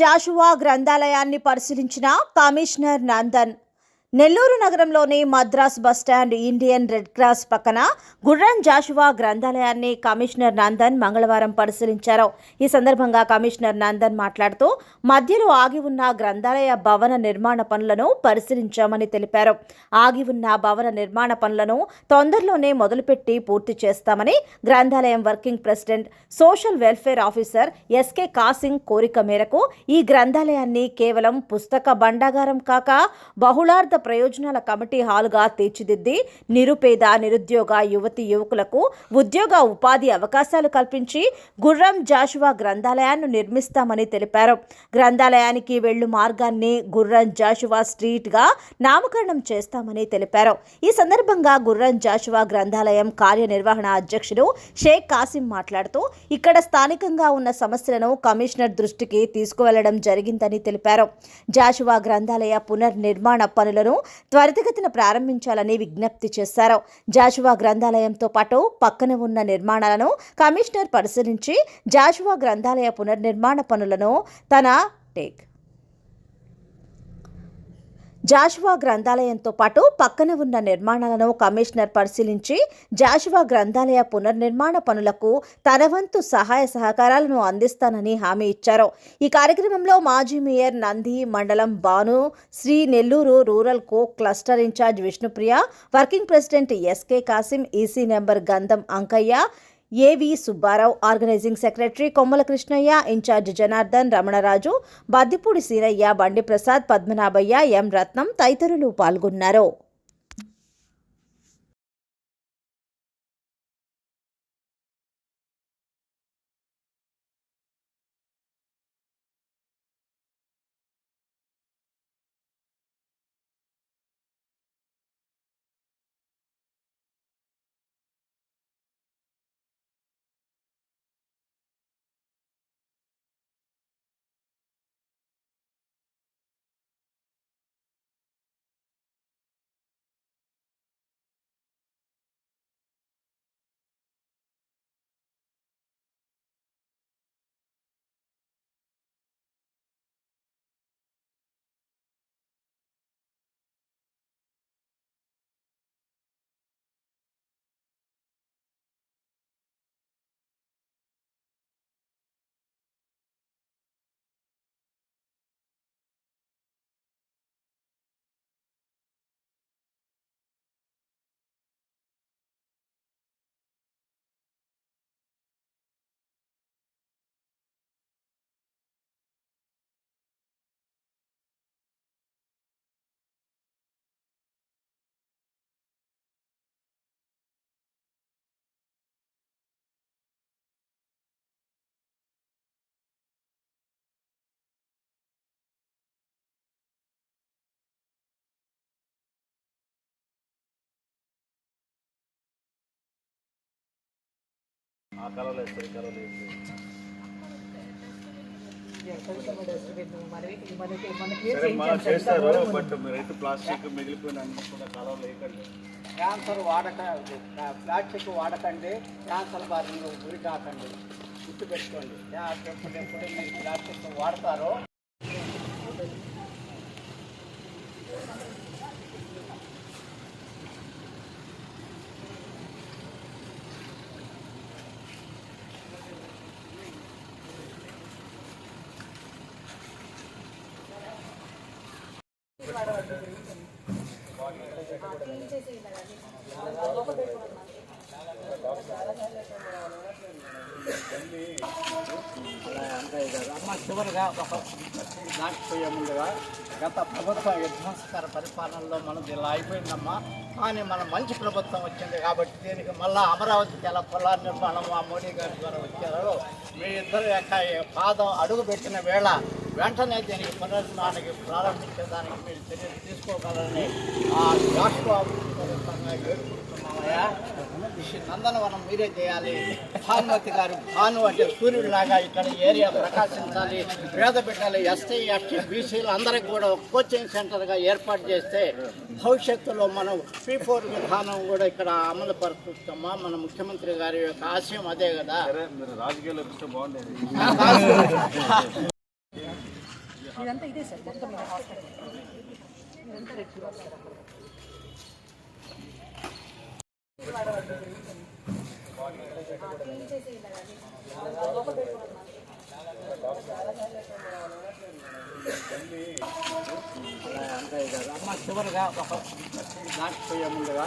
జాషువా గ్రంథాలయాన్ని పరిశీలించిన కమిషనర్ నందన్. నెల్లూరు నగరంలోని Madras bus stand Indian Red Cross పక్కన గుర్రం జాషువా గ్రంథాలయాన్ని కమిషనర్ నందన్ మంగళవారం పరిశీలించారు. ఈ సందర్భంగా కమిషనర్ నందన్ మాట్లాడుతూ మధ్యలో ఆగి ఉన్న గ్రంథాలయ భవన నిర్మాణ పనులను పరిశీలించామని తెలిపారు. ఆగి ఉన్న భవన నిర్మాణ పనులను తొందరలోనే మొదలుపెట్టి పూర్తి చేస్తామని గ్రంథాలయం working president social welfare officer S K Kasim కోరిక మేరకు ఈ గ్రంథాలయాన్ని కేవలం పుస్తక బండాగారం కాక బహుళార్థ ప్రయోజనాల కమిటీ హాల్గా తీర్చిదిద్ది నిరుపేద నిరుద్యోగ యువతి యువకులకు ఉద్యోగ ఉపాధి అవకాశాలు కల్పించి గుర్రం జాషువా గ్రంథాలయాన్ని నిర్మిస్తామని తెలిపారు. గ్రంథాలయానికి వెళ్ళు మార్గాన్ని గుర్రం జాషువా స్ట్రీట్గా నామకరణం చేస్తామని తెలిపారు. ఈ సందర్భంగా గుర్రం జాషువా గ్రంథాలయం కార్యనిర్వహణ అధ్యక్షుడు షేక్ కాసిం మాట్లాడుతూ ఇక్కడ స్థానికంగా ఉన్న సమస్యలను కమిషనర్ దృష్టికి తీసుకువెళ్ళడం జరిగిందని తెలిపారు. జాషువా గ్రంథాలయ పునర్నిర్మాణ పనులను త్వరితగతిన ప్రారంభించాలని విజ్ఞప్తి చేశారు. జాజువా గ్రంథాలయంతో పాటు పక్కన ఉన్న నిర్మాణాలను కమిషనర్ పరిశీలించి జాజువా గ్రంథాలయ పునర్నిర్మాణ పనులను తన టేక్ జాషువా గ్రంథాలయంతో పాటు పక్కన ఉన్న నిర్మాణాలను కమిషనర్ పరిశీలించి జాషువా గ్రంథాలయ పునర్నిర్మాణ పనులకు తన వంతు సహాయ సహకారాలను అందిస్తానని హామీ ఇచ్చారు. ఈ కార్యక్రమంలో మాజీ మేయర్ నంది మండలం Banu Sri Nellore rural co cluster in-charge Vishnupriya working president S K Kasim EC number Gandham Ankaiah A V Subbarao organizing secretary Kommala Krishnaiah in-charge Janardhan Ramanaraju Baddipudi Seeraiah Bandi Prasad Padmanabhaiah ఎం రత్నం తదితరులు పాల్గొన్నారు. ఆ కలర్లో వేస్తారు ఈ కలర్లో చేస్తారు but మీరైతే plastic మిగిలిపోయిన అన్ని కూడా క్యాన్సర్ వాడక ప్లాస్టిక్ వాడకండి క్యాన్సర్ బారిన గురి కాకండి. గుర్తు పెట్టుకోండి. ఎప్పుడెప్పుడు మీరు ప్లాస్టిక్ వాడతారో అమ్మ చివరిగా ఒక దాటిపోయే ముందుగా గత ప్రభుత్వ విధ్వంసకర పరిపాలనలో మనది ఇలా అయిపోయిందమ్మా కానీ మన మంచి ప్రభుత్వం వచ్చింది కాబట్టి దీనికి మళ్ళీ అమరావతికి ఎలా పొలాల నిర్మాణం ఆ మోడీ గారి ద్వారా వచ్చారో మీ ఇద్దరు యొక్క పాదం అడుగు పెట్టిన వేళ వెంటనే దీనికి పునర్నిర్మాణానికి ప్రారంభించేదానికి మీరు చర్యలు తీసుకోగలరని ఆ రాష్ట్ర వేడుకుంటున్నామయ్యా నందనవనం మీరే చేయాలి. భానుమతి గారు భాను అంటే సూర్యుడిలాగా ఇక్కడ ఏరియా ప్రకాశించాలి. పేద బిడ్డలు ఎస్టీ ఎస్టీ బీసీలు అందరికి కూడా ఒక కోచింగ్ సెంటర్గా ఏర్పాటు చేస్తే భవిష్యత్తులో మనం పీ ఫోర్ విధానం కూడా ఇక్కడ అమలు పరుస్తామా మన ముఖ్యమంత్రి గారి యొక్క ఆశయం అదే కదా. బాగుండేది. ఇదంతా ఇదే సార్ మొత్తం ఇది హాస్పిటల్ ఇదంతా రెడ్ క్రాస్ సార్ అక్కడ మా చివరిగా ఒక దాటిపోయే ముందుగా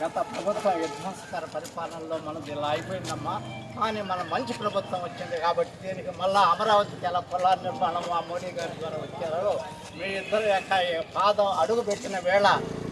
గత ప్రభుత్వ విధ్వంసకర పరిపాలనలో మనది ఇలా అయిపోయిందమ్మా. కానీ మన మంచి ప్రభుత్వం వచ్చింది కాబట్టి దీనికి మళ్ళా అమరావతికి ఎలా పొలాల నిర్మాణం ఆ మోడీ గారి ద్వారా వచ్చారు. మీ ఇద్దరు యొక్క పాదం అడుగు పెట్టిన వేళ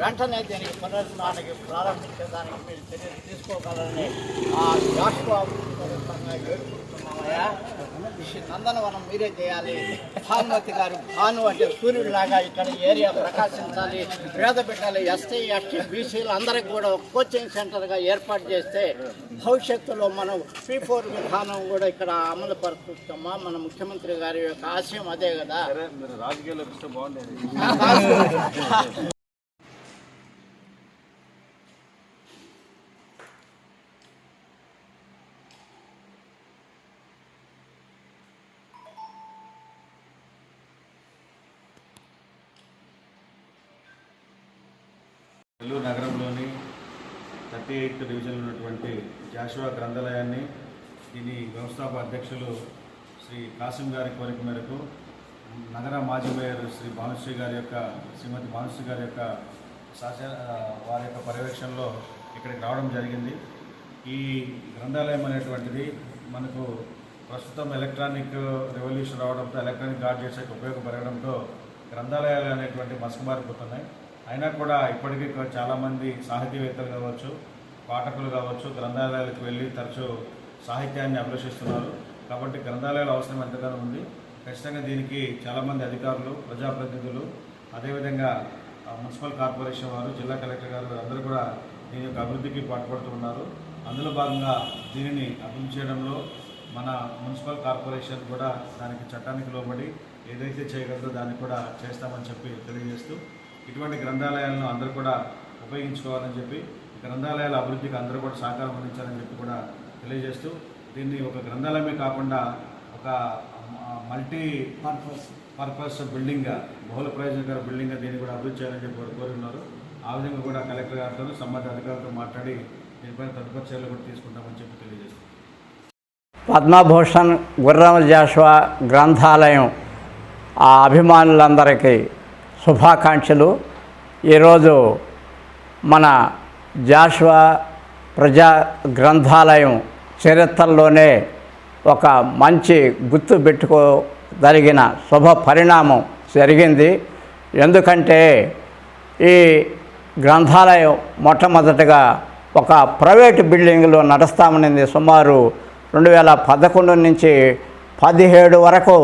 వెంటనే దీనికి పునర్నిర్మాణానికి ప్రారంభించేదానికి మీరు చర్యలు తీసుకోగలరని ఆ జాషువా నందనవనం మీరే చేయాలి. భానుమతి గారు భాను అంటే సూర్యుడు లాగా ఇక్కడ ఏరియా ప్రకాశించాలి. పేద బిడ్డలు ఎస్టీ ఎస్టీ బీసీలు అందరికి కూడా ఒక కోచింగ్ సెంటర్గా ఏర్పాటు చేస్తే భవిష్యత్తులో మనం పీ ఫోర్ విధానం కూడా ఇక్కడ అమలు పరుస్తామా మన ముఖ్యమంత్రి గారి యొక్క ఆశయం అదే కదా. సరే నెల్లూరు నగరంలోని థర్టీ ఎయిత్ డివిజన్లో ఉన్నటువంటి జాషువా గ్రంథాలయాన్ని దీని వ్యవస్థాపక అధ్యక్షులు శ్రీ కాసిం గారి కోరిక మేరకు నగర మాజీ మేయర్ శ్రీ భానుశ్రీ గారి యొక్క శ్రీమతి భానుశ్రీ గారి యొక్క శాసన వారి యొక్క పర్యవేక్షణలో ఇక్కడికి రావడం జరిగింది. ఈ గ్రంథాలయం అనేటువంటిది మనకు ప్రస్తుతం ఎలక్ట్రానిక్ రెవల్యూషన్ రావడంతో ఎలక్ట్రానిక్ గాడ్జెట్స్ ఉపయోగపడడంతో గ్రంథాలయాలు అనేటువంటి మసకబారిపోతున్నాయి. అయినా కూడా ఇప్పటికీ చాలామంది సాహితీవేత్తలు కావచ్చు పాఠకులు కావచ్చు గ్రంథాలయాలకు వెళ్ళి తరచూ సాహిత్యాన్ని అభిలషిస్తున్నారు. కాబట్టి గ్రంథాలయాల అవసరం ఎంతగానో ఉంది. ఖచ్చితంగా దీనికి చాలామంది అధికారులు ప్రజాప్రతినిధులు అదేవిధంగా మున్సిపల్ కార్పొరేషన్ వారు జిల్లా కలెక్టర్ గారు అందరూ కూడా దీని యొక్క అభివృద్ధికి పాటుపడుతూ ఉన్నారు. అందులో భాగంగా దీనిని అభివృద్ధి చేయడంలో మన మున్సిపల్ కార్పొరేషన్ కూడా దానికి చట్టానికి లోబడి ఏదైతే చేయగలదో దాన్ని కూడా చేస్తామని చెప్పి తెలియజేస్తూ ఇటువంటి గ్రంథాలయాలను అందరూ కూడా ఉపయోగించుకోవాలని చెప్పి గ్రంథాలయాల అభివృద్ధికి అందరూ కూడా సహకారం అందించాలని చెప్పి కూడా తెలియజేస్తూ దీన్ని ఒక గ్రంథాలయమే కాకుండా ఒక మల్టీ పర్పస్ పర్పస్ బిల్డింగ్గా బహుళ ప్రయోజనకర బిల్డింగ్గా దీన్ని కూడా అభివృద్ధి చేయాలని చెప్పి వారు కోరున్నారు ఆ విధంగా కూడా కలెక్టర్ గారితో సంబంధిత అధికారులతో మాట్లాడి దీనిపైన తదుపరి చర్యలు కూడా తీసుకుంటామని చెప్పి తెలియజేస్తాం. పద్మభూషణ్ గుర్రం జాషువా గ్రంథాలయం ఆ అభిమానులందరికీ శుభాకాంక్షలు. ఈరోజు మన జాషువా ప్రజా గ్రంథాలయం చరిత్రలోనే ఒక మంచి గుర్తు పెట్టుకోగలిగిన శుభ పరిణామం జరిగింది. ఎందుకంటే ఈ గ్రంథాలయం మొట్టమొదటగా ఒక ప్రైవేటు బిల్డింగ్లో నడుస్తామనింది. సుమారు రెండు వేల పదకొండు నుంచి పదిహేడు వరకు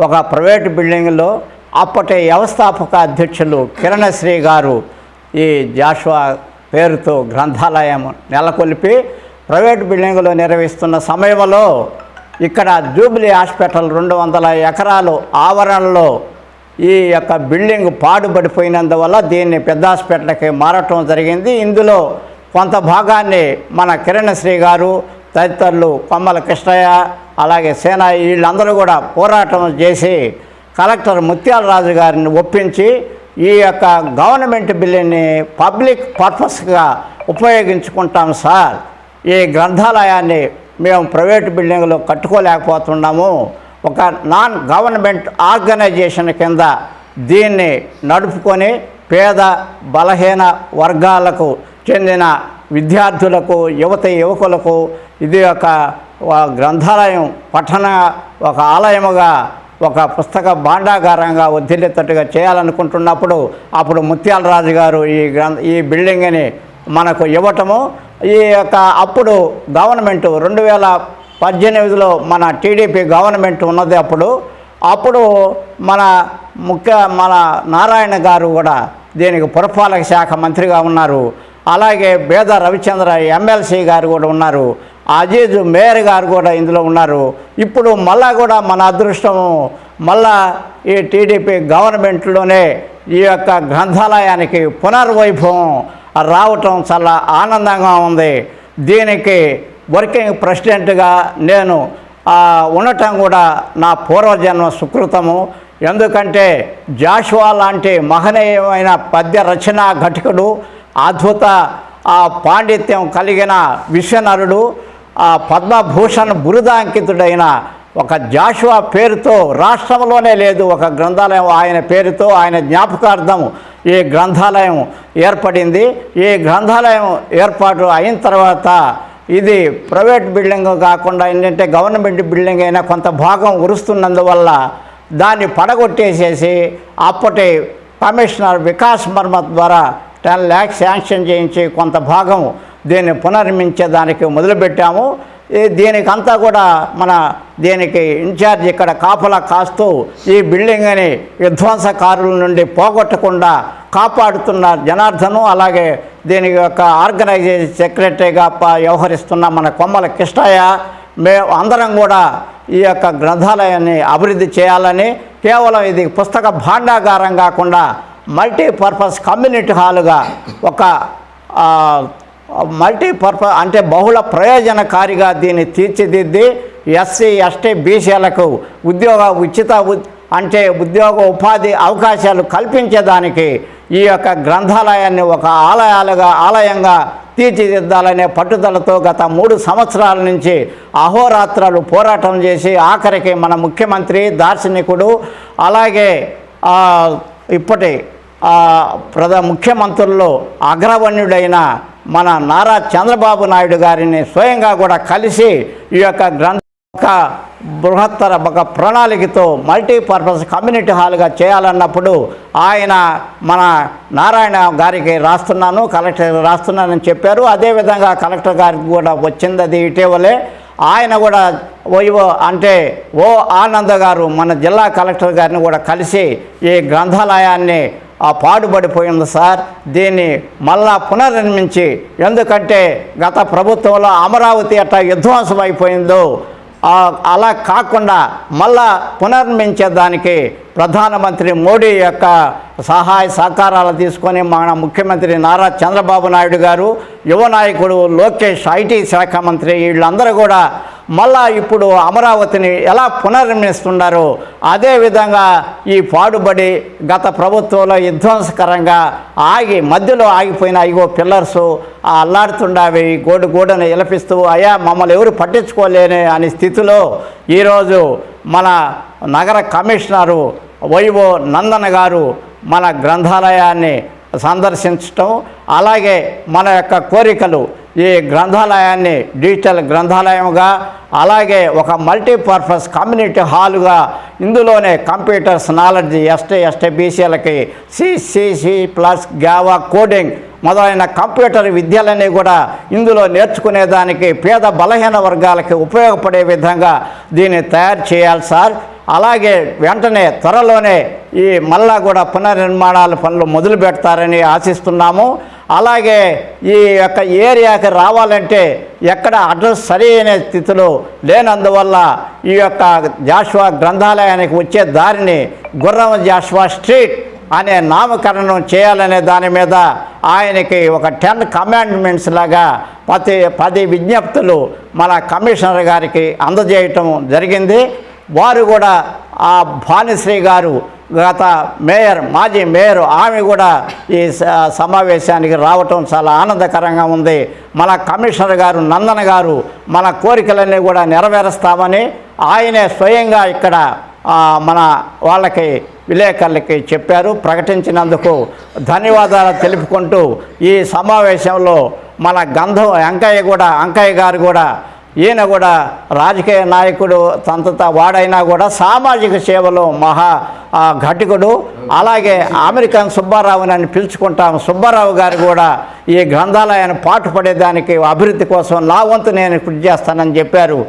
ఒక ప్రైవేటు బిల్డింగ్లో అప్పటి వ్యవస్థాపక అధ్యక్షులు కిరణశ్రీ గారు ఈ జాషువా పేరుతో గ్రంథాలయం నెలకొల్పి ప్రైవేట్ బిల్డింగ్లో నిర్వహిస్తున్న సమయంలో ఇక్కడ జూబ్లీ హాస్పిటల్ రెండు వందల ఎకరాలు ఆవరణలో ఈ యొక్క బిల్డింగ్ పాడుపడిపోయినందువల్ల దీన్ని పెద్ద హాస్పిటల్కి మారటం జరిగింది. ఇందులో కొంత భాగాన్ని మన కిరణశ్రీ గారు తదితరులు కొమ్మల కృష్ణయ్య అలాగే సేన వీళ్ళందరూ కూడా పోరాటం చేసి కలెక్టర్ ముత్యాల రాజు గారిని ఒప్పించి ఈ యొక్క గవర్నమెంట్ బిల్లుని పబ్లిక్ పర్పస్గా ఉపయోగించుకుంటాం సార్. ఈ గ్రంథాలయాన్ని మేము ప్రైవేట్ బిల్డింగ్లో కట్టుకోలేకపోతున్నాము. ఒక నాన్ గవర్నమెంట్ ఆర్గనైజేషన్ కింద దీన్ని నడుపుకొని పేద బలహీన వర్గాలకు చెందిన విద్యార్థులకు యువత యువకులకు ఇది ఒక గ్రంథాలయం పఠన ఒక ఆలయముగా ఒక పుస్తక భాండాగారంగా వదిలేటట్టుగా చేయాలనుకుంటున్నప్పుడు అప్పుడు ముత్యాలరాజు గారు ఈ గ్రంథ ఈ బిల్డింగ్ని మనకు ఇవ్వటము. ఈ యొక్క అప్పుడు గవర్నమెంట్ రెండు వేల పద్దెనిమిదిలో మన టీడీపీ గవర్నమెంట్ ఉన్నది అప్పుడు. అప్పుడు మన ముఖ్య మన నారాయణ గారు కూడా దీనికి పురపాలక శాఖ మంత్రిగా ఉన్నారు. అలాగే బేద రవిచంద్ర ఎమ్మెల్సీ గారు కూడా ఉన్నారు. అజీజ్ మేయర్ గారు కూడా ఇందులో ఉన్నారు. ఇప్పుడు మళ్ళా కూడా మన అదృష్టము మళ్ళా ఈ టీడీపీ గవర్నమెంట్లోనే ఈ యొక్క గ్రంథాలయానికి పునర్వైభవం రావటం చాలా ఆనందంగా ఉంది. దీనికి వర్కింగ్ ప్రెసిడెంట్గా నేను ఉండటం కూడా నా పూర్వజన్మ సుకృతము. ఎందుకంటే జాషువా లాంటి మహనీయమైన పద్య రచనా ఘటకుడు అద్భుత ఆ పాండిత్యం కలిగిన విశ్వనరుడు ఆ పద్మభూషణ్ బురుదాంకితుడైన ఒక జాషువా పేరుతో రాష్ట్రంలోనే లేదు ఒక గ్రంథాలయం ఆయన పేరుతో ఆయన జ్ఞాపకార్థం ఈ గ్రంథాలయం ఏర్పడింది. ఈ గ్రంథాలయం ఏర్పాటు అయిన తర్వాత ఇది ప్రైవేట్ బిల్డింగ్ కాకుండా ఏంటంటే గవర్నమెంట్ బిల్డింగ్ అయినా కొంత భాగం ఉరుస్తున్నందువల్ల దాన్ని పడగొట్టేసేసి అప్పటి కమిషనర్ వికాస్ మర్మ ద్వారా టెన్ ల్యాక్స్ శాంక్షన్ చేయించి కొంత భాగం దీన్ని పునర్మించేదానికి మొదలుపెట్టాము. ఈ దీనికంతా కూడా మన దీనికి ఇన్ఛార్జ్ ఇక్కడ కాపలా కాస్తూ ఈ బిల్డింగ్ని విధ్వంసకారుల నుండి పోగొట్టకుండా కాపాడుతున్న జనార్దను అలాగే దీని యొక్క ఆర్గనైజేషన్ సెక్రటరీగా వ్యవహరిస్తున్న మన కొమ్మల కిష్టయ్య మే అందరం కూడా ఈ యొక్క గ్రంథాలయాన్ని అభివృద్ధి చేయాలని కేవలం ఇది పుస్తక భాండాగారం కాకుండా మల్టీపర్పస్ కమ్యూనిటీ హాలుగా ఒక మల్టీపర్పస్ అంటే బహుళ ప్రయోజనకారిగా దీన్ని తీర్చిదిద్ది ఎస్సీ ఎస్టీ బీసీలకు ఉద్యోగ ఉచిత అంటే ఉద్యోగ ఉపాధి అవకాశాలు కల్పించేదానికి ఈ యొక్క గ్రంథాలయాన్ని ఒక ఆలయాలుగా ఆలయంగా తీర్చిదిద్దాలనే పట్టుదలతో గత మూడు సంవత్సరాల నుంచి అహోరాత్రాలు పోరాటం చేసి ఆఖరికి మన ముఖ్యమంత్రి దార్శనికుడు అలాగే ఇప్పటి ప్రధ ప్రధా ముఖ్యమంత్రుల్లో అగ్రవణ్యుడైన మన నారా చంద్రబాబు నాయుడు గారిని స్వయంగా కూడా కలిసి ఈ యొక్క గ్రంథ ఒక బృహత్తర ఒక ప్రణాళికతో మల్టీపర్పస్ కమ్యూనిటీ హాల్గా చేయాలన్నప్పుడు ఆయన మన నారాయణ గారికి రాస్తున్నాను కలెక్టర్ రాస్తున్నానని చెప్పారు. అదేవిధంగా కలెక్టర్ గారికి కూడా వచ్చింది అది ఇటీవలే. ఆయన కూడా ఓయో అంటే ఓ ఆనంద్ గారు మన జిల్లా కలెక్టర్ గారిని కూడా కలిసి ఈ గ్రంథాలయాన్ని ఆ పాడుపడిపోయింది సార్. దీన్ని మళ్ళా పునర్నిర్మించి ఎందుకంటే గత ప్రభుత్వంలో అమరావతి అట్లా విధ్వంసం అయిపోయిందో అలా కాకుండా మళ్ళా పునర్మించేదానికి ప్రధానమంత్రి మోడీ యొక్క సహాయ సహకారాలు తీసుకొని మన ముఖ్యమంత్రి నారా చంద్రబాబు నాయుడు గారు యువ నాయకుడు లోకేష్ ఐటీ శాఖ మంత్రి వీళ్ళందరూ కూడా మళ్ళా ఇప్పుడు అమరావతిని ఎలా పునర్నిర్మిస్తున్నారో అదేవిధంగా ఈ పాడుబడి గత ప్రభుత్వంలో విధ్వంసకరంగా ఆగి మధ్యలో ఆగిపోయిన ఇగో పిల్లర్స్ ఆ అల్లాడుతుండవి గోడు గోడను ఎలపిస్తూ అయ్యా మమ్మల్ని ఎవరు పట్టించుకోలేని అనే స్థితిలో ఈరోజు మన నగర కమిషనరు వైవో నందన గారు మన గ్రంథాలయాన్ని సందర్శించటం అలాగే మన యొక్క కోరికలు ఈ గ్రంథాలయాన్ని డిజిటల్ గ్రంథాలయంగా అలాగే ఒక మల్టీపర్పస్ కమ్యూనిటీ హాలుగా ఇందులోనే కంప్యూటర్స్ నాలెడ్జ్ ఎస్టీ ఎస్టీ బీసీలకి సిసిసి ప్లస్ గ్యావా కోడింగ్ మొదలైన కంప్యూటర్ విద్యలన్నీ కూడా ఇందులో నేర్చుకునేదానికి పేద బలహీన వర్గాలకి ఉపయోగపడే విధంగా దీన్ని తయారు చేయాలి సార్. అలాగే వెంటనే త్వరలోనే ఈ మళ్ళా కూడా పునర్నిర్మాణాల పనులు మొదలు పెడతారని ఆశిస్తున్నాము. అలాగే ఈ యొక్క ఏరియాకి రావాలంటే ఎక్కడ అడ్రస్ సరి అయిన స్థితిలో లేనందువల్ల ఈ యొక్క జాషువా గ్రంథాలయానికి వచ్చే దారిని గుర్రం జాషువా స్ట్రీట్ అనే నామకరణం చేయాలనే దాని మీద ఆయనకి ఒక టెన్ కమాండ్మెంట్స్ లాగా పది పది విజ్ఞప్తులు మన కమిషనర్ గారికి అందజేయటం జరిగింది. వారు కూడా ఆ భానుశ్రీ గారు గత మేయర్ మాజీ మేయర్ ఆమె కూడా ఈ స- సమావేశానికి రావటం చాలా ఆనందకరంగా ఉంది. మన కమిషనర్ గారు నందన గారు మన కోరికలన్నీ కూడా నెరవేరుస్తామని ఆయనే స్వయంగా ఇక్కడ మన వాళ్ళకి విలేకరులకి చెప్పారు. ప్రకటించినందుకు ధన్యవాదాలు తెలుపుకుంటూ ఈ సమావేశంలో మన గంధం వెంకయ్య కూడా అంకయ్య గారు కూడా ఈయన కూడా రాజకీయ నాయకుడు తంతత వాడైనా కూడా సామాజిక సేవలో మహా ఘటికుడు. అలాగే అమెరికన్ సుబ్బారావు అని పిలుచుకుంటాం. సుబ్బారావు గారు కూడా ఈ గ్రంథాలయాన్ని పాటుపడేదానికి అభివృద్ధి కోసం నా వంతు నేను కృషి చేస్తానని చెప్పారు.